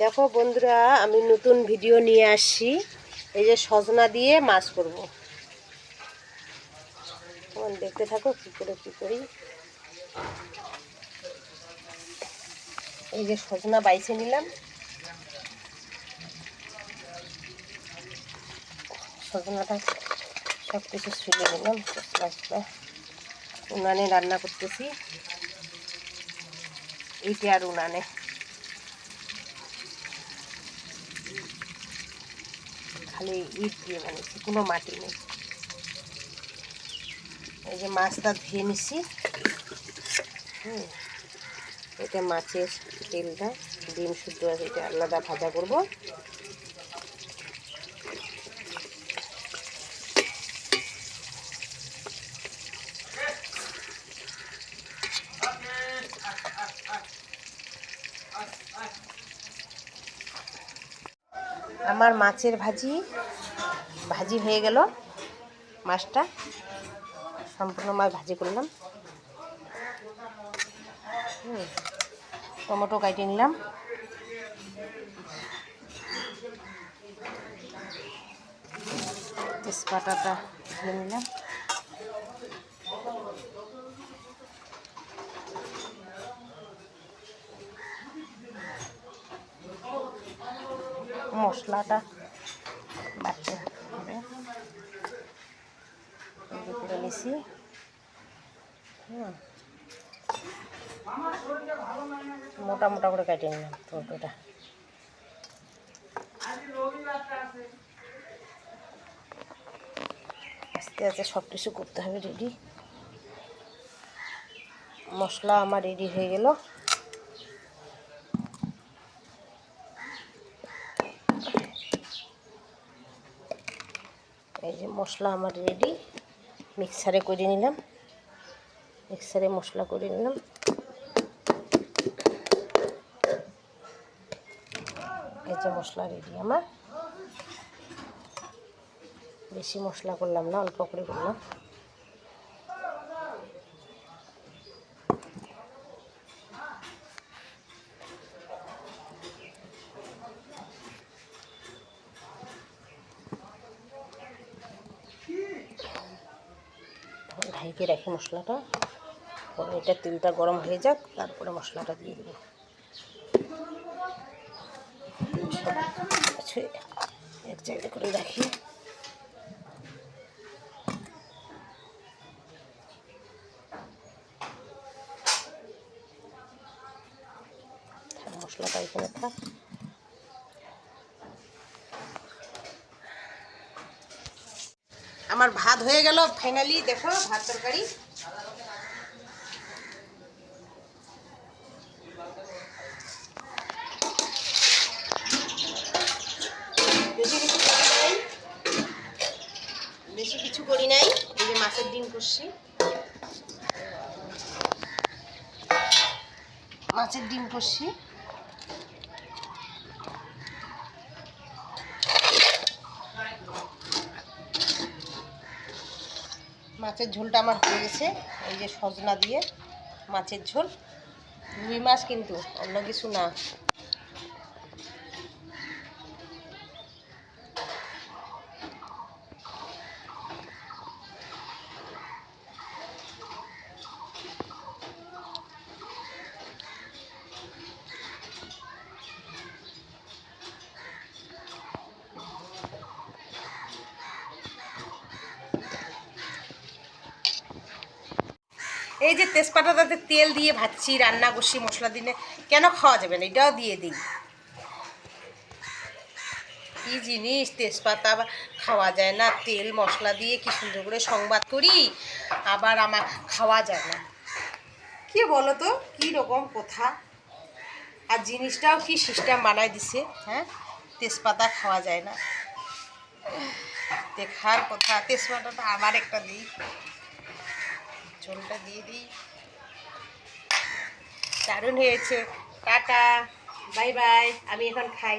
দেখো বন্ধুরা, আমি নতুন ভিডিও নিয়ে আসছি। এই যে সজনা দিয়ে মাছ করব। তোমার দেখতে থাকো কী করে, কী করি। এই যে সজনা বাইছে নিলাম। সজনাটা সব কিছু ছুলে নিলাম উনানে রান্না করতেছি। এইটা আর উনানে। খালি ইট দিয়ে বানিয়েছি, কোনো মাটি নেই। এই যে মাছটা ধুয়ে নিছি। হুম, এটা মাছের তেলটা, ডিম শুদ্ধ আছে, এটা আলাদা ভাজা করব। আমার মাছের ভাজি ভাজি হয়ে গেল। মাছটা, সম্পূর্ণ মাছ ভাজি করলাম। টমেটো কাটিয়ে নিলাম। তেজপাতাটা ধুয়ে নিলাম। মশলাটা বাড়তে হবে। করে নিছি। মোটা মোটা করে কাটিয়ে নিলাম টমেটোটা। আস্তে আস্তে সব কিছু করতে হবে রেডি। মশলা আমার রেডি হয়ে গেল। মশলা আমার রেডি মিক্সারে করে নিলাম। মিক্সারে মশলা করে নিলাম। এই যে মশলা রেডি আমার। বেশি মশলা করলাম না, অল্প করে করলাম। ঢাইকে রাখি মশলাটা এটা তেলটা গরম হয়ে যাক, তারপরে মশলাটা দিয়ে দেবো। এক জায়গা করে রাখি। মশলাটা এখানে থাক। আমার ভাত হয়ে গেল ফাইনালি দেখো, ভাত তরকারি। বেশি কিছু করি নাই। বেশি কিছু করি নাই, এই যে মাছের ডিম করছি মাছের ডিম করছি মাছের ঝোলটা আমার হয়ে গেছে। এই যে সজনা দিয়ে মাছের ঝোল। রুই মাছ কিন্তু, অন্য কিছু না। এই যে তেজপাতাটাতে তেল দিয়ে ভাজছি, রান্না করছি মশলা দিনে কেন খাওয়া যাবে না? এটাও দিয়ে দিই। কি জিনিস, তেজপাতা খাওয়া যায় না, তেল, মশলা দিয়ে কি সুন্দর করে সংবাদ করি, আবার আমার খাওয়া যায় না। কি বলো তো, কী রকম কথা? আর জিনিসটাও কি সিস্টেম বানায় দিছে হ্যাঁ? তেজপাতা খাওয়া যায় না। দেখার কথা, তেজপাতাটা আবার একটা দিই। ঝোলটা দিয়ে দিই। দারুণ হয়েছে। টাটা। Bye bye. আমি এখন খাই।